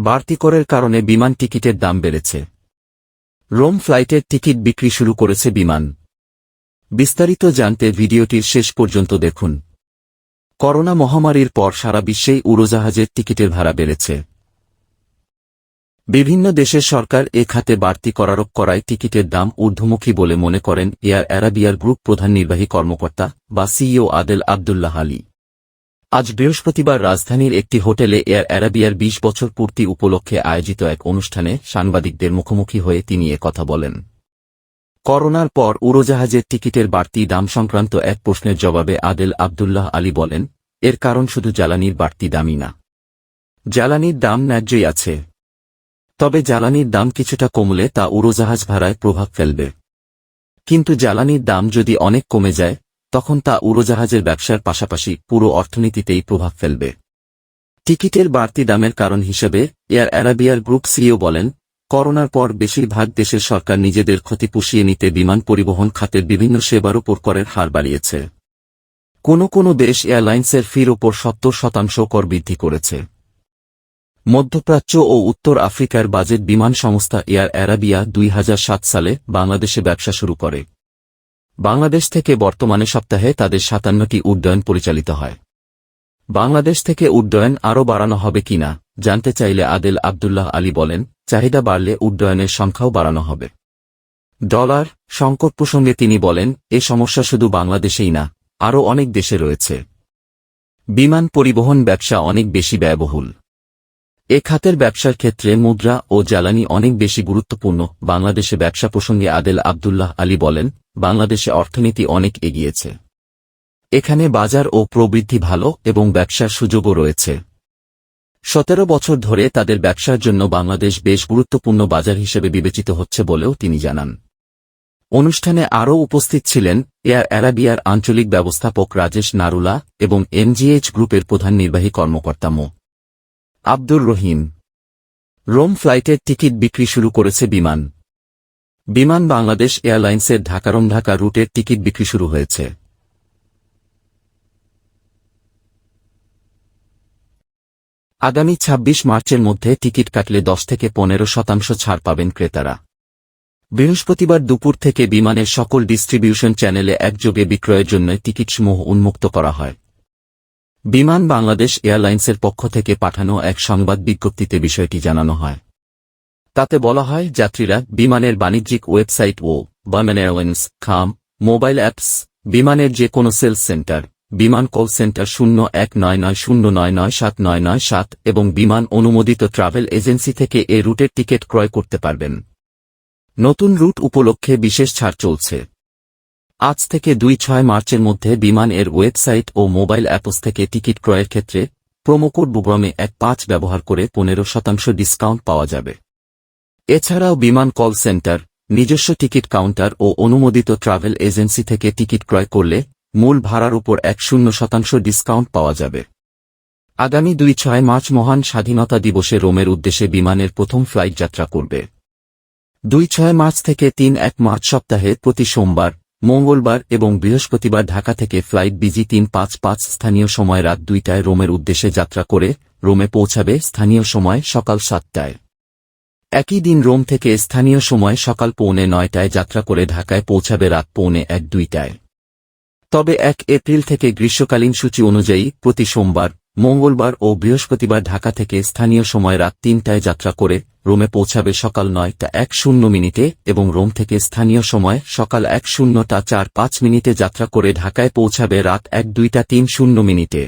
বাড়তি করের কারণে বিমান টিকিটের দাম বেড়েছে। রোম ফ্লাইটের টিকিট বিক্রি শুরু করেছে বিমান। বিস্তারিত জানতে ভিডিওটির শেষ পর্যন্ত দেখুন। করোনা মহামারীর পর সারা বিশ্বেই উড়োজাহাজের টিকিটের ভাড়া বেড়েছে। বিভিন্ন দেশের সরকার এ খাতে বাড়তি করারোপ করায় টিকিটের দাম ঊর্ধ্বমুখী বলে মনে করেন এয়ার অ্যারাবিয়ার গ্রুপ প্রধান নির্বাহী কর্মকর্তা বা সিইও আদেল আবদুল্লাহ আলী। আজ বৃহস্পতিবার রাজধানীর একটি হোটেলে এয়ার অ্যারাবিয়ার ২০ বছর পূর্তি উপলক্ষে আয়োজিত এক অনুষ্ঠানে সাংবাদিকদের মুখোমুখি হয়ে তিনি কথা বলেন। করোনার পর উড়োজাহাজের টিকিটের বাড়তি দাম সংক্রান্ত এক প্রশ্নের জবাবে আদেল আবদুল্লাহ আলী বলেন, এর কারণ শুধু জ্বালানির বাড়তি দামই না। জ্বালানির দাম ন্যায্যই আছে। তবে জ্বালানির দাম কিছুটা কমলে তা উড়োজাহাজ ভাড়ায় প্রভাব ফেলবে। কিন্তু জ্বালানির দাম যদি অনেক কমে যায় তখন তা উড়োজাহাজের ব্যবসার পাশাপাশি পুরো অর্থনীতিতেই প্রভাব ফেলবে। টিকিটের বাড়তি দামের কারণ হিসেবে এয়ার অ্যারাবিয়ার গ্রুপ সিও বলেন, করোনার পর বেশিরভাগ দেশের সরকার নিজেদের ক্ষতি পুষিয়ে নিতে বিমান পরিবহন খাতের বিভিন্ন সেবার উপর করের হার বাড়িয়েছে। কোনো কোনো দেশ এয়ারলাইন্সের ফির ওপর সত্তর শতাংশ কর বৃদ্ধি করেছে। মধ্যপ্রাচ্য ও উত্তর আফ্রিকার বাজেট বিমান সংস্থা এয়ার অ্যারাবিয়া দুই হাজার সাত সালে বাংলাদেশে ব্যবসা শুরু করে। বাংলাদেশ থেকে বর্তমানে সপ্তাহে তাদের সাতান্নটি উড্ডয়ন পরিচালিত হয়। বাংলাদেশ থেকে উড্ডয়ন আরও বাড়ানো হবে কিনা, জানতে চাইলে আদেল আবদুল্লাহ আলী বলেন, চাহিদা বাড়লে উড্ডয়নের সংখ্যাও বাড়ানো হবে। ডলার সংকট প্রসঙ্গে তিনি বলেন, এ সমস্যা শুধু বাংলাদেশেই না, আরও অনেক দেশে রয়েছে। বিমান পরিবহন ব্যবসা অনেক বেশি ব্যয়বহুল। এ খাতের ব্যবসার ক্ষেত্রে মুদ্রা ও জ্বালানি অনেক বেশি গুরুত্বপূর্ণ। বাংলাদেশে ব্যবসা প্রসঙ্গে আদেল আবদুল্লাহ আলী বলেন, বাংলাদেশে অর্থনীতি অনেক এগিয়েছে। এখানে বাজার ও প্রবৃদ্ধি ভালো এবং ব্যবসার সুযোগও রয়েছে। সতেরো বছর ধরে তাদের ব্যবসার জন্য বাংলাদেশ বেশ গুরুত্বপূর্ণ বাজার হিসেবে বিবেচিত হচ্ছে বলেও তিনি জানান। অনুষ্ঠানে আরও উপস্থিত ছিলেন এয়ার অ্যারাবিয়ার আঞ্চলিক ব্যবস্থাপক রাজেশ নারুলা এবং এমজিএইচ গ্রুপের প্রধান নির্বাহী কর্মকর্তা মো। আব্দুর রহিম। রোম ফ্লাইটের টিকিট বিক্রি শুরু করেছে বিমান। বিমান বাংলাদেশ এয়ারলাইন্সের ঢাকারম ঢাকা রুটের টিকিট বিক্রি শুরু হয়েছে। আগামী ২৬ মার্চের মধ্যে টিকিট কাটলে দশ থেকে পনেরো শতাংশ ছাড় পাবেন ক্রেতারা। বৃহস্পতিবার দুপুর থেকে বিমানের সকল ডিস্ট্রিবিউশন চ্যানেলে একযোগে বিক্রয়ের জন্য টিকিটসমূহ উন্মুক্ত করা হয়। বিমান বাংলাদেশ এয়ারলাইন্সের পক্ষ থেকে পাঠানো এক সংবাদ বিজ্ঞপ্তিতে বিষয়টি জানানো হয়। তাতে বলা হয়, যাত্রীরা বিমানের বাণিজ্যিক ওয়েবসাইট ও বার্মেন এয়ারলাইন্স, খাম, মোবাইল অ্যাপস, বিমানের যে কোনো sales centre, Biman call centre শূন্য এক নয় নয় শূন্য নয় নয় সাত নয় নয় সাত এবং বিমান অনুমোদিত ট্রাভেল এজেন্সি থেকে এ রুটের টিকিট ক্রয় করতে পারবেন। নতুন রুট উপলক্ষে বিশেষ ছাড় চলছে। আজ থেকে দুই ছয় মার্চের মধ্যে বিমান এর ওয়েবসাইট ও মোবাইল অ্যাপস থেকে টিকিট ক্রয়ের ক্ষেত্রে প্রোমোকোড বুগ্রমে এক পাঁচ ব্যবহার করে পনেরো শতাংশ ডিসকাউন্ট পাওয়া যাবে। এছাড়াও বিমান কল সেন্টার, নিজস্ব টিকিট কাউন্টার ও অনুমোদিত ট্রাভেল এজেন্সি থেকে টিকিট ক্রয় করলে মূল ভাড়ার উপর এক শূন্য শতাংশ ডিসকাউন্ট পাওয়া যাবে। আগামী দুই ছয় মার্চ মহান স্বাধীনতা দিবসে রোমের উদ্দেশ্যে বিমানের প্রথম ফ্লাইট যাত্রা করবে। দুই ছয় মার্চ থেকে তিন এক মার্চ সপ্তাহে প্রতি সোমবার মঙ্গলবার এবং বৃহস্পতিবার ঢাকা থেকে ফ্লাইট বিজি তিন পাঁচ পাঁচ স্থানীয় সময় রাত দুইটায় রোমের উদ্দেশ্যে যাত্রা করে রোমে পৌঁছাবে স্থানীয় সময় সকাল সাতটায়। একই দিন রোম থেকে স্থানীয় সময় সকাল পৌনে নয়টায় যাত্রা করে ঢাকায় পৌঁছাবে রাত পৌনে এক দুইটায়। তবে এক এপ্রিল থেকে গ্রীষ্মকালীন সূচি অনুযায়ী প্রতি সোমবার মঙ্গলবার ও বৃহস্পতিবার ঢাকা থেকে স্থানীয় সময় রাত তিনটায় যাত্রা করে রোমে পৌঁছাবে সকাল নয়টা এক শূন্য মিনিটে এবং রোম থেকে স্থানীয় সময় সকাল এক শূন্যটা চার পাঁচ মিনিটে যাত্রা করে ঢাকায় পৌঁছাবে রাত এক দুইটা তিন শূন্য মিনিটে।